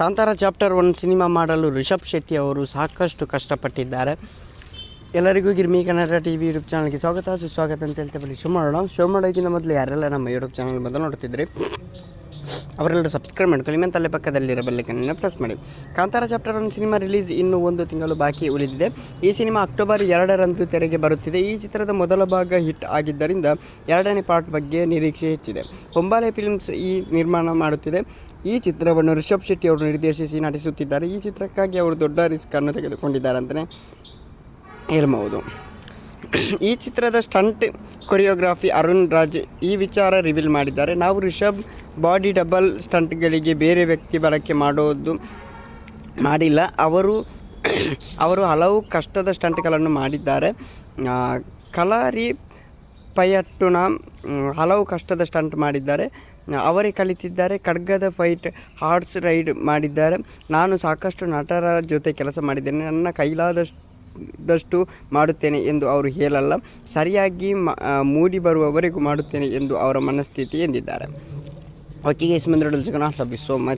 Kantara chapter one cinema ಮಾಡಲು ರಿಷಬ್ ಶೆಟ್ಟಿ ಅವರು ಸಾಕಷ್ಟು ಕಷ್ಟಪಟ್ಟಿದ್ದಾರೆ. ಎಲ್ಲರಿಗೂ ಗಿರ್ಮಿ ಕನ್ನಡ ಟಿ ವಿ ಯೂಟ್ಯೂಬ್ ಚಾನಲ್ಗೆ ಸ್ವಾಗತ. ಸುಸ್ವಾಗತ ಅಂತ ಹೇಳ್ತಾ ಬನ್ನಿ. ಶೋ ಮಾಡೋಣ ಶೋ ಮಾಡೋಕ್ಕಿಂತ ಮೊದಲು ಯಾರೆಲ್ಲ ನಮ್ಮ ಯೂಟ್ಯೂಬ್ ಚಾನಲ್ ಬಂದು ನೋಡ್ತಿದ್ರಿ? ಅವರೆಲ್ಲರೂ ಸಬ್ಸ್ಕ್ರೈಬ್ ಮಾಡ್ಕೊಳ್ಳಿ. ಮತ್ತು ಅಲ್ಲೇ ಪಕ್ಕದಲ್ಲಿರೋ ಬೆಲ್ಲೈಕನ್ನ ಪ್ರೆಸ್ ಮಾಡಿ. Kantara chapter one cinema release ಇನ್ನೂ ಒಂದು ತಿಂಗಳು ಬಾಕಿ ಉಳಿದಿದೆ. ಈ ಸಿನಿಮಾ ಅಕ್ಟೋಬರ್ ಎರಡರಂದು ತೆರೆಗೆ ಬರುತ್ತಿದೆ. ಈ ಚಿತ್ರದ ಮೊದಲ ಭಾಗ ಹಿಟ್ ಆಗಿದ್ದರಿಂದ ಎರಡನೇ ಪಾರ್ಟ್ ಬಗ್ಗೆ ನಿರೀಕ್ಷೆ ಹೆಚ್ಚಿದೆ. ಹೊಂಬಾಲೆ ಫಿಲ್ಮ್ಸ್ ಈ ನಿರ್ಮಾಣ ಮಾಡುತ್ತಿದೆ. ಈ ಚಿತ್ರವನ್ನು ರಿಷಬ್ ಶೆಟ್ಟಿ ಅವರು ನಿರ್ದೇಶಿಸಿ ನಟಿಸುತ್ತಿದ್ದಾರೆ. ಈ ಚಿತ್ರಕ್ಕಾಗಿ ಅವರು ದೊಡ್ಡ ರಿಸ್ಕನ್ನು ತೆಗೆದುಕೊಂಡಿದ್ದಾರೆ ಅಂತಲೇ ಹೇಳ್ಬೋದು ಈ ಚಿತ್ರದ ಸ್ಟಂಟ್ ಕೊರಿಯೋಗ್ರಾಫಿ ಅರುಣ್ ರಾಜ್ ಈ ವಿಚಾರ ರಿವೀಲ್ ಮಾಡಿದ್ದಾರೆ. ನಾವು ರಿಷಬ್ ಬಾಡಿ ಡಬಲ್ ಸ್ಟಂಟ್ಗಳಿಗೆ ಬೇರೆ ವ್ಯಕ್ತಿ ಬಳಕೆ ಮಾಡೋದು ಮಾಡಿಲ್ಲ. ಅವರು ಅವರು ಹಲವು ಕಷ್ಟದ ಸ್ಟಂಟ್ಗಳನ್ನು ಮಾಡಿದ್ದಾರೆ. ಕಲಾರಿ ಪಯಟ್ಟುನ ಹಲವು ಕಷ್ಟದ ಸ್ಟಂಟ್ ಮಾಡಿದ್ದಾರೆ. ಅವರೇ ಕಲಿತಿದ್ದಾರೆ, ಖಡ್ಗದ ಫೈಟ್, ಹಾರ್ಸ್ ರೈಡ್ ಮಾಡಿದ್ದಾರೆ. ನಾನು ಸಾಕಷ್ಟು ನಟರ ಜೊತೆ ಕೆಲಸ ಮಾಡಿದ್ದೇನೆ. ನನ್ನ ಕೈಲಾದಷ್ಟು ಮಾಡುತ್ತೇನೆ ಎಂದು ಅವರು ಹೇಳಲ್ಲ. ಸರಿಯಾಗಿ ಮೂಡಿ ಬರುವವರೆಗೂ ಮಾಡುತ್ತೇನೆ ಎಂದು ಅವರ ಮನಸ್ಥಿತಿ ಎಂದಿದ್ದಾರೆ. ఓకే గైస్ మేము చూసుకున్నా లవ్ యూ సో మచ్